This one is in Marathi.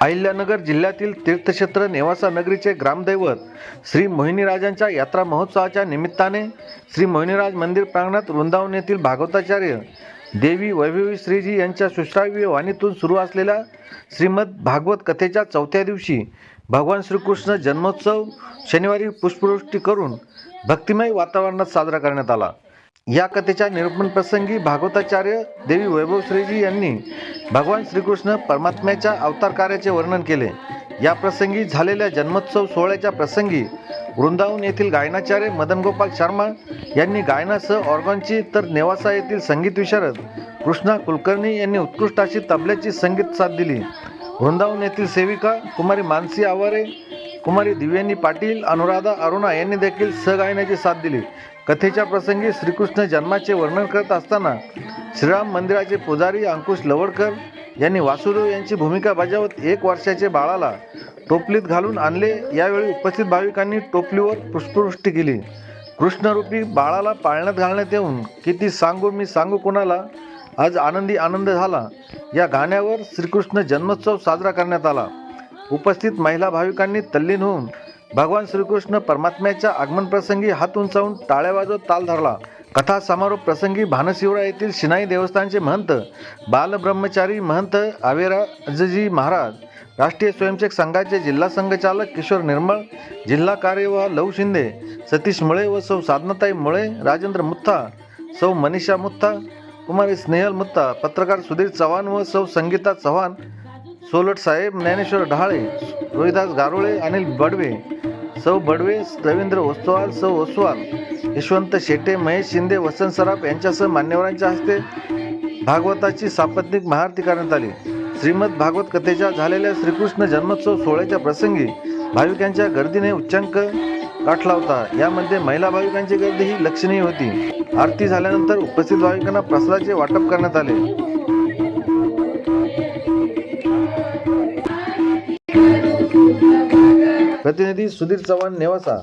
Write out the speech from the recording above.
अहिल्यानगर जिल्ह्यातील तीर्थक्षेत्र नेवासा नगरीचे ग्रामदैवत श्री मोहिनीराजांच्या यात्रा महोत्सवाच्या निमित्ताने श्री मोहिनीराज मंदिर प्रांगणात वृंदावन येथील भागवताचार्य देवी वैभवी श्रीजी यांच्या सुश्राव्य वाणीतून सुरू असलेल्या श्रीमद भागवत कथेच्या चौथ्या दिवशी भगवान श्रीकृष्ण जन्मोत्सव शनिवारी पुष्पवृष्टी करून भक्तिमय वातावरणात साजरा करण्यात आला. या कथेच्या निरूपण प्रसंगी भागवताचार्य देवी वैभव श्रीजी यांनी भगवान श्रीकृष्ण परमात्म्याच्या अवतार कार्याचे वर्णन केले. या प्रसंगी झालेल्या जन्मोत्सव सोहळ्याच्या प्रसंगी वृंदावन येथील गायनाचार्य मदन गोपाल शर्मा यांनी गायनासह ऑर्गनची तर नेवासा येथील संगीत विशारद कृष्णा कुलकर्णी यांनी उत्कृष्ट अशी तबल्याची संगीत साथ दिली. वृंदावन येथील सेविका कुमारी मानसी आवारे कुमारी दिव्यांनी पाटील अनुराधा अरुणा यांनी देखील सहगायनाची साथ दिली. कथेच्या प्रसंगी श्रीकृष्ण जन्माचे वर्णन करत असताना श्रीराम मंदिराचे पुजारी अंकुश लवडकर यांनी वासुदेव यांची भूमिका बजावत एक वर्षाचे बाळाला टोपलीत घालून आणले. यावेळी उपस्थित भाविकांनी टोपलीवर पुष्पवृष्टी केली. कृष्णरूपी बाळाला पाळण्यात घालण्यात येऊन किती सांगू मी सांगू कोणाला? आज आनंदी आनंद झाला. या गाण्यावर श्रीकृष्ण जन्मोत्सव साजरा करण्यात आला. उपस्थित महिला भाविकांनी तल्लीन होऊन भगवान श्रीकृष्ण परमात्म्याच्या आगमन प्रसंगी हात उंचावून टाळ्या वाजवत ताल धरला. कथा समारोप प्रसंगी भानशिवरा येथील शिनाई देवस्थानचे महंत बालब्रह्मचारी महंत आवेराजजी महाराज राष्ट्रीय स्वयंसेवक संघाचे जिल्हा संघचालक किशोर निर्मळ जिल्हा कार्यवाह लव शिंदे सतीश मुळे व सौ साधनाताई मुळे राजेंद्र मुत्था सौ मनीषा मुत्था कुमारी स्नेहल मुत्ता पत्रकार सुधीर चव्हाण व सौ संगीता चव्हाण सोलट साहेब ज्ञानेश्वर ढाळे रोहिदास गारोळे अनिल बडवे सौ बडवे रवींद्र ओस्तवाल सौ ओसवाल यशवंत शेटे महेश शिंदे वसंत सराफ यांच्यासह मान्यवरांच्या हस्ते भागवताची सापत्निक महाआरती करण्यात आली. श्रीमद भागवत कथेच्या झालेल्या श्रीकृष्ण जन्मोत्सव सोहळ्याच्या प्रसंगी भाविकांच्या गर्दीने उच्चांक गाठला होता यामध्ये महिला भाविकांची गर्दी ही लक्षणीय होती. आरती झाल्यानंतर उपस्थित भाविकांना प्रसादाचे वाटप करण्यात आले. प्रतिनिधी सुधीर चव्हाण नेवासा